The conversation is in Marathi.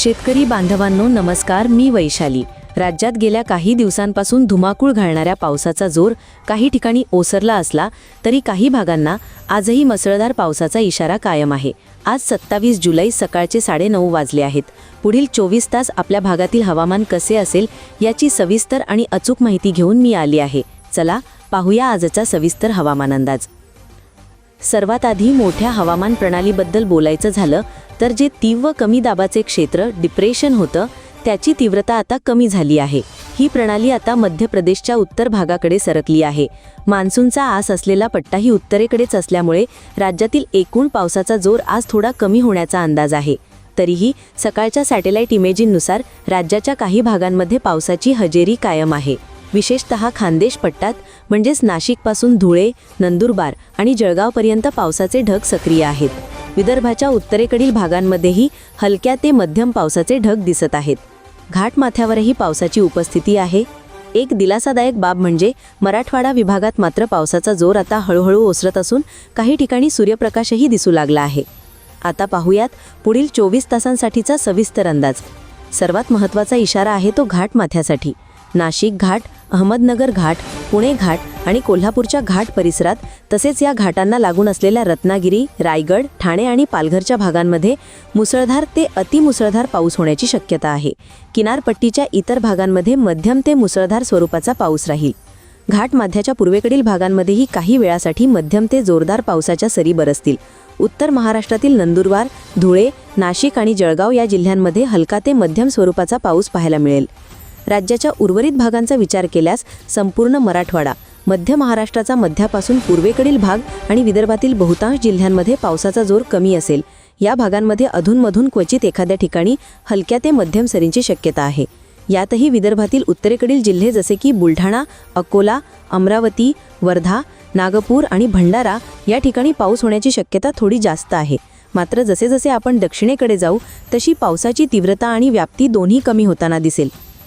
शेतकरी बांधवांनो नमस्कार. मी वैशाली. राज्यात गेल्या काही दिवसांपासून धुमाकूळ घालणाऱ्या पावसाचा जोर काही ठिकाणी ओसरला असला तरी काही भागांना आजही मुसळधार पावसाचा इशारा कायम आहे. आज सत्तावीस जुलै सकाळचे साडेनऊ वाजले आहेत. पुढील चोवीस तास आपल्या भागातील हवामान कसे असेल याची सविस्तर आणि अचूक माहिती घेऊन मी आली आहे. चला पाहूया आजचा सविस्तर हवामान अंदाज. सर्वात आधी मोठ्या हवामान प्रणालीबद्दल बोलायचं झालं तर जे तीव्र कमी दाबाचे क्षेत्र डिप्रेशन होतं त्याची तीव्रता आता कमी झाली आहे. ही प्रणाली आता मध्य प्रदेशच्या उत्तर भागाकडे सरकली आहे. मान्सूनचा आस असलेला पट्टाही उत्तरेकडेच असल्यामुळे राज्यातील एकूण पावसाचा जोर आज थोडा कमी होण्याचा अंदाज आहे. तरीही सकाळच्या सॅटेलाईट इमेजिंगनुसार राज्याच्या काही भागांमध्ये पावसाची हजेरी कायम आहे. विशेषतः खानदेश पट्टात म्हणजेच नाशिकपासून धुळे नंदुरबार आणि जळगावपर्यंत पावसाचे ढग सक्रिय आहेत. विदर्भाच्या उत्तरेकडील भागांमध्येही हलक्या ते मध्यम पावसाचे ढग दिसत आहेत. घाटमाथ्यावरही पावसाची उपस्थिती आहे. एक दिलासादायक बाब म्हणजे मराठवाडा विभागात मात्र पावसाचा जोर आता हळूहळू ओसरत असून काही ठिकाणी सूर्यप्रकाशही दिसू लागला आहे. आता पाहूयात पुढील चोवीस तासांसाठीचा सविस्तर अंदाज. सर्वात महत्त्वाचा इशारा आहे तो घाटमाथ्यासाठी नाशिक घाट अहमदनगर घाट पुणे घाट आणि कोल्हापूरच्या घाट परिसरात तसेच या घाटांना लागून असलेल्या रत्नागिरी रायगड ठाणे आणि पालघरच्या भागांमध्ये मुसळधार ते अतिमुसळधार पाऊस होण्याची शक्यता आहे. किनारपट्टीच्या इतर भागांमध्ये मध्यम ते मुसळधार स्वरूपाचा पाऊस राहील. घाटमाथ्याच्या पूर्वेकडील भागांमध्येही काही वेळासाठी मध्यम ते जोरदार पावसाच्या सरी बरसतील. उत्तर महाराष्ट्रातील नंदुरबार धुळे नाशिक आणि जळगाव या जिल्ह्यांमध्ये हलका ते मध्यम स्वरूपाचा पाऊस पाहायला मिळेल. राज्याच्या उर्वरित भागांचा विचार केल्यास संपूर्ण मराठवाडा मध्य महाराष्ट्राचा मध्यापासून पूर्वेकडील भाग आणि विदर्भातील बहुतांश जिल्ह्यांमध्ये पावसाचा जोर कमी असेल. या भागांमध्ये अधूनमधून क्वचित एखाद्या ठिकाणी हलक्या ते मध्यम सरींची शक्यता आहे. यातही विदर्भातील उत्तरेकडील जिल्हे जसे की बुलढाणा अकोला अमरावती वर्धा नागपूर आणि भंडारा या ठिकाणी पाऊस होण्याची शक्यता थोडी जास्त आहे. मात्र जसे जसे आपण दक्षिणेकडे जाऊ तशी पावसाची तीव्रता आणि व्याप्ती दोन्ही कमी होताना दिसेल.